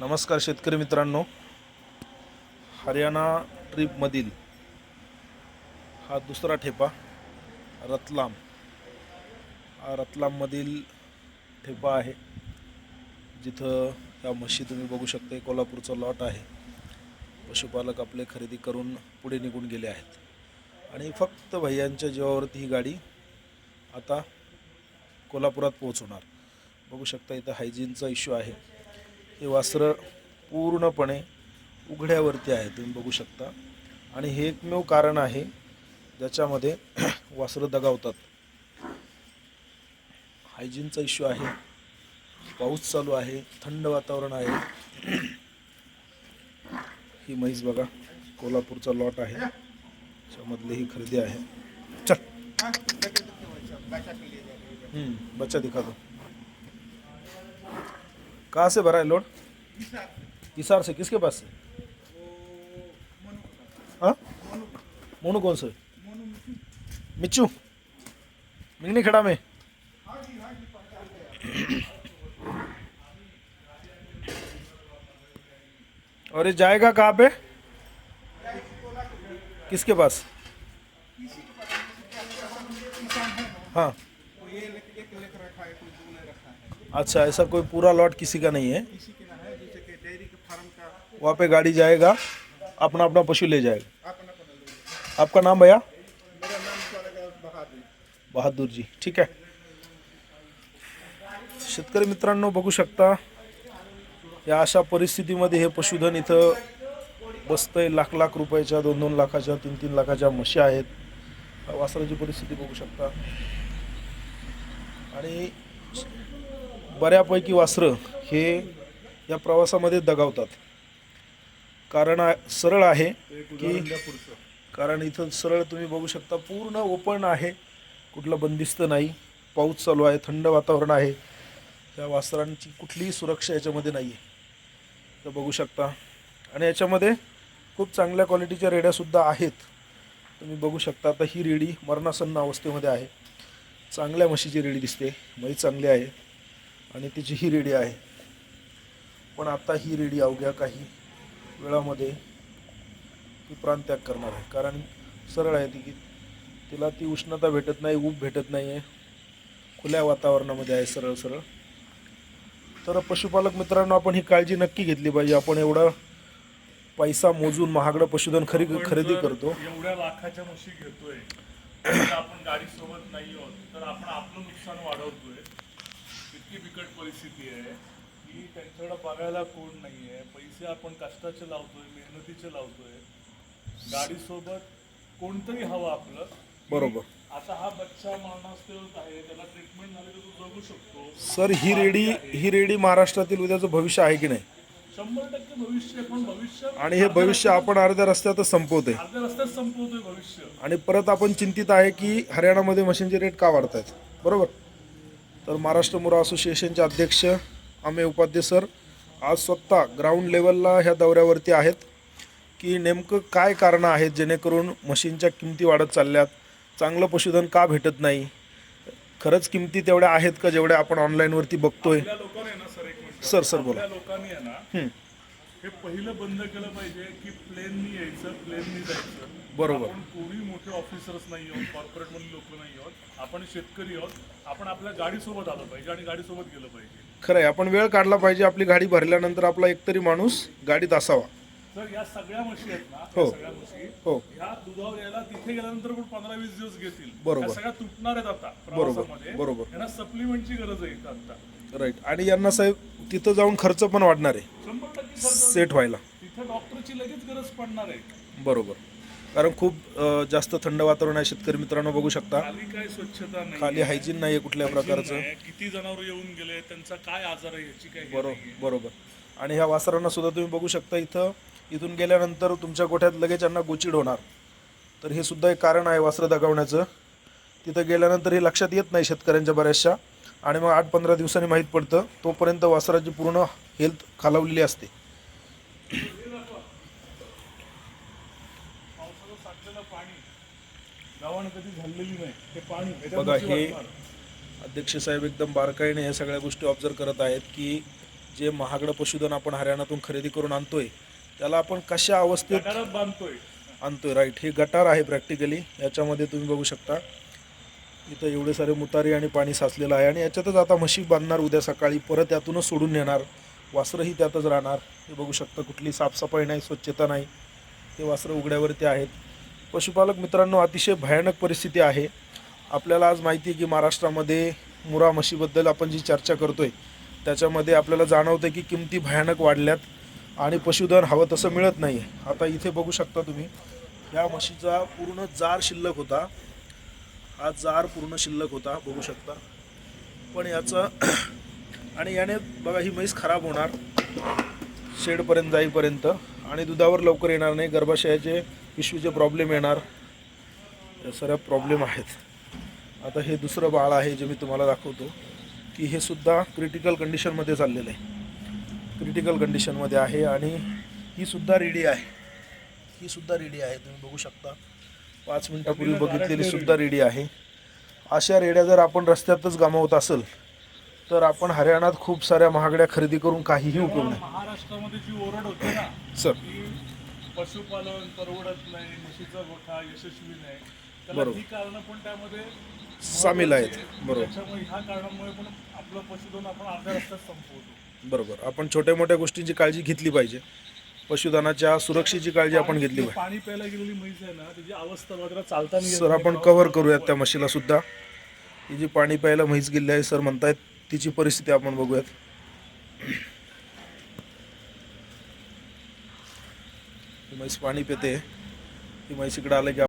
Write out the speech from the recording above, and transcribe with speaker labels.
Speaker 1: नमस्कार शेतकरी मित्रांनो. हरियाणा ट्रीपमधील हा दुसरा ठेपा रतलाम. हा रतलाममधील ठेपा आहे. जिथं ह्या म्हशी तुम्ही बघू शकता कोल्हापूरचा लॉट आहे. पशुपालक आपले खरेदी करून पुढे निघून गेले आहेत. आणि फक्त भैयांच्या जीवावरती ही गाडी आता कोल्हापुरात पोहोचवणार. बघू शकता इथं हायजीनचा इश्यू आहे. हे वासरं पूर्णपणे उघड्यावरती आहे तुम्ही बघू शकता. आणि हे एकमेव कारण आहे ज्याच्यामध्ये वासरं दगावतात. हायजीनचा इश्यू आहे. पाऊस चालू आहे थंड वातावरण आहे. ही म्हैस बघा कोल्हापूरचा लॉट आहे. त्याच्यामधली ही खरेदी आहे. चल. हम्म, बच्चा दिखा दो कहाँ से भरा है लोड हिसार से, किसके पास से? हाँ? मोनू कौन से? मिच्चू। मिगनी खड़ा में। और ये जाएगा कहाँ पे? किसके पास? हाँ। अच्छा ऐसा कोई पूरा लॉट किसी का नहीं है। वहाँ पे गाड़ी जाएगा अपना अपना पशु ले जाएगा। आपका नाम भैया? बहादूर जी ठीक आहे शेतकरी मित्रांनो बघू शकता या अशा परिस्थितीमध्ये हे पशुधन इथं बसतंय लाख लाख रुपयाच्या दोन दोन लाखाच्या तीन तीन लाखाच्या म्हशी आहेत. वासराची परिस्थिती बघू शकता. आणि बऱ्यापैकी वासरं हे या प्रवासामध्ये दगावतात. कारण सरळ आहे की कारण इथं सरळ तुम्ही बघू शकता पूर्ण ओपन आहे. कुठलं बंदिस्त नाही. पाऊस चालू आहे थंड वातावरण आहे. या वासरांची कुठलीही सुरक्षा याच्यामध्ये नाही आहे तर बघू शकता. आणि याच्यामध्ये खूप चांगल्या क्वालिटीच्या रेड्यासुद्धा आहेत. तुम्ही बघू शकता आता ही रेडी मरणासन्न अवस्थेमध्ये आहे. चांगल्या म्हशीची रेडी दिसते. म्हैस चांगली आहे. आणि तिची ही रेडी आहे. पण आता ही रेडी अवघ्या काही वेळामध्ये ती प्राणत्याग करणार आहे. कारण सरळ आहे ती की तिला ती उष्णता भेटत नाही ऊब भेटत नाही आहे खुल्या वातावरणामध्ये आहे सरळ सरळ. तर पशुपालक मित्रांनो आपण ही काळजी नक्की घेतली पाहिजे. आपण एवढा पैसा मोजून महागडं पशुधन खरी खरेदी करतो.
Speaker 2: एवढ्या लाखाच्या म्हशी घेतोय. तर आपण गाडी सोबत नाही आहोत तर आपण आपलं नुकसान वाढवतोय. इतकी बिकट परिस्थिती आहे की त्यांच्याकडे बघायला कोण नाहीये. पैसे आपण कष्टाचे लावतोय मेहनतीचे लावतोय. गाडी सोबत कोणतरी हवं आपलं.
Speaker 1: बरोबर.
Speaker 2: आता हा बच्चा मारणास्तेवत आहे त्याला ट्रीटमेंट झाली तर तो जगू शकतो.
Speaker 1: सर ही रेडी ही रेडी महाराष्ट्रातील उद्याचं भविष्य आहे की नाही?
Speaker 2: शंभर टक्के भविष्य आहे, पण भविष्य
Speaker 1: आणि हे भविष्य आपण अर्ध्या रस्त्यातच संपवतोय.
Speaker 2: अर्ध्या रस्त्यात संपवतोय भविष्य.
Speaker 1: आणि परत आपण चिंतित आहे की हरियाणामध्ये मशीनचे रेट का वाढत आहेत बरोबर? तर महाराष्ट्र मुरा असोसिएशनचे अध्यक्ष अमे उपाध्ये सर आज स्वतः ग्राउंड लेवलला ह्या दौऱ्यावरती आहेत की नेमकं काय कारणं आहेत जेणेकरून मशीनच्या किमती वाढत चालल्यात? चांगलं पशुधन का भेटत नाही? खरंच किमती तेवढ्या आहेत का जेवढ्या आपण ऑनलाईनवरती बघतोय?
Speaker 2: सर
Speaker 1: सर सर बोला.
Speaker 2: लोकांनी आहे ना हे पहिलं बंद केलं पाहिजे की प्लेननी यायचं प्लेननी जायचं.
Speaker 1: बरोबर.
Speaker 2: आपण कोणी मोठे ऑफिसर्स नाही आहोत कॉर्पोरेट मधले लोक नाही आहोत. आपण शेतकरी आहोत. आपण आपल्या गाडीसोबत आलं पाहिजे आणि गाडीसोबत गेलं पाहिजे.
Speaker 1: खरं आहे आपण वेळ काढला पाहिजे आपली गाडी भरल्यानंतर आपला एकतरी माणूस गाडीत असावा.
Speaker 2: तर या सगळ्या म्हशी आहेत ना
Speaker 1: हो.
Speaker 2: सगळ्या म्हशी
Speaker 1: हो.
Speaker 2: ह्या दुधावर यायला तिथे गेल्यानंतर पण पंधरा वीस दिवस घेतील.
Speaker 1: बरोबर.
Speaker 2: सगळ्या तुटणार आहेत आता
Speaker 1: बरोबर.
Speaker 2: प्रवासामध्ये.
Speaker 1: बरोबर.
Speaker 2: यांना सप्लिमेंटची गरज आहे इथं आता.
Speaker 1: राईट आणि यांना साहेब तिथं जाऊन खर्च पण वाढणार आहे.
Speaker 2: शंभर टक्के सर
Speaker 1: सेट व्हायला.
Speaker 2: तिथे डॉक्टरची लगेच गरज पडणार आहे.
Speaker 1: बरोबर. कारण खूप अ, जास्त थंड वातावरण आहे शेतकरी मित्रांनो बघू शकता.
Speaker 2: खाली काय स्वच्छता नाही
Speaker 1: खाली हायजीन नाही आहे कुठल्या प्रकारचं.
Speaker 2: नाही. किती जनावर येऊन गेले त्यांचा काय आजार आहे याची काय
Speaker 1: बरो
Speaker 2: नाहीये.
Speaker 1: बरोबर. आणि ह्या वासरांना सुद्धा तुम्ही बघू शकता इथं. इथून गेल्यानंतर तुमच्या गोठ्यात लगेच यांना गोचिड होणार. तर हे सुद्धा एक कारण आहे वासरं दगावण्याचं. तिथं गेल्यानंतर हे लक्षात येत नाही शेतकऱ्यांच्या बऱ्याचशा. आणि मग आठ पंधरा दिवसांनी माहीत पडतं तोपर्यंत वासराची पूर्ण हेल्थ खालावलेली असते. बघा हे. अध्यक्ष साहेब एकदम बारकाईने या सगळ्या गोष्टी ऑब्झर्व करत आहेत की जे महागडं पशुधन आपण हरियाणातून खरेदी करून आणतोय त्याला आपण कशा अवस्थेत
Speaker 2: बांधतोय.
Speaker 1: आणतोय राईट हे गटार आहे प्रॅक्टिकली याच्यामध्ये तुम्ही बघू शकता. इथं एवढे सारे मुतारी आणि पाणी साचलेलं आहे आणि याच्यातच आता म्हशी बांधणार उद्या सकाळी. परत यातूनच सोडून नेणार वासरंही त्यातच राहणार. हे बघू शकता कुठली साफसफाई नाही स्वच्छता नाही. ते वासरं उघड्यावरती आहेत. पशुपालक मित्रांनो अतिशय भयानक परिस्थिती आहे. आपल्याला आज माहिती आहे की महाराष्ट्रामध्ये मुरा म्हशीबद्दल आपण जी चर्चा करतोय त्याच्यामध्ये आपल्याला जाणवतं की किमती भयानक वाढल्यात. आणि पशुधन हवं तसं मिळत नाही. आहे आता इथे बघू शकता तुम्ही या म्हशीचा पूर्ण जार शिल्लक होता. हा जार पूर्ण शिल्लक होता बघू शकता. पण याचं आणि याने बघा ही म्हैस खराब होणार. शेडपर्यंत जाईपर्यंत. आणि दुधावर लवकर येणार नाही. गर्भाशयाचे पिशवीचे प्रॉब्लेम येणार. या सर्व प्रॉब्लेम आहेत. आता हे दुसरं बाळ आहे जे मी तुम्हाला दाखवतो की हे सुद्धा क्रिटिकल कंडिशनमध्ये चाललेलं आहे. क्रिटिकल कंडिशनमध्ये आहे आणि ही सुद्धा रेडी आहे. ही सुद्धा रेडी आहे. तुम्ही बघू शकता. पाच मिनिटापूर्वी बघितलेली सुद्धा रेडी आहे. अशा रेड्या जर आपण रस्त्यातच गमावत असेल तर आपण हरियाणात खूप साऱ्या महागड्या खरेदी करून काहीही उपयोग नाही.
Speaker 2: महाराष्ट्रामध्ये जी ओरड होती ना
Speaker 1: सर.
Speaker 2: पशुपालन परवडत नाही म्हशीचा गोठा यशस्वी नाही त्याला. ही कारणं पण त्यामध्ये
Speaker 1: सामील आहेत. बरोबर.
Speaker 2: त्याच्यामुळे ह्या कारणामुळे पण आपलं पशुधन आपण अर्ध्या रस्त्यात संपवतो.
Speaker 1: बरोबर. आपण छोट्या मोठ्या गोष्टींची काळजी घेतली पाहिजे. पशुधनाच्या सुरक्षेची काळजी आपण घेतली पाहिजे.
Speaker 2: पाणी प्यायला गेलेली म्हैस आहे ना अवस्था वगैरे चालताना येत
Speaker 1: सर. आपण कव्हर करूयात त्या म्हशीला सुद्धा. ही जी पाणी प्यायला म्हैस गेली आहे सर म्हणतायत तिची परिस्थिती आपण बघूयात. ही म्हैस पाणी पिते. ही म्हैस इकडे आलं की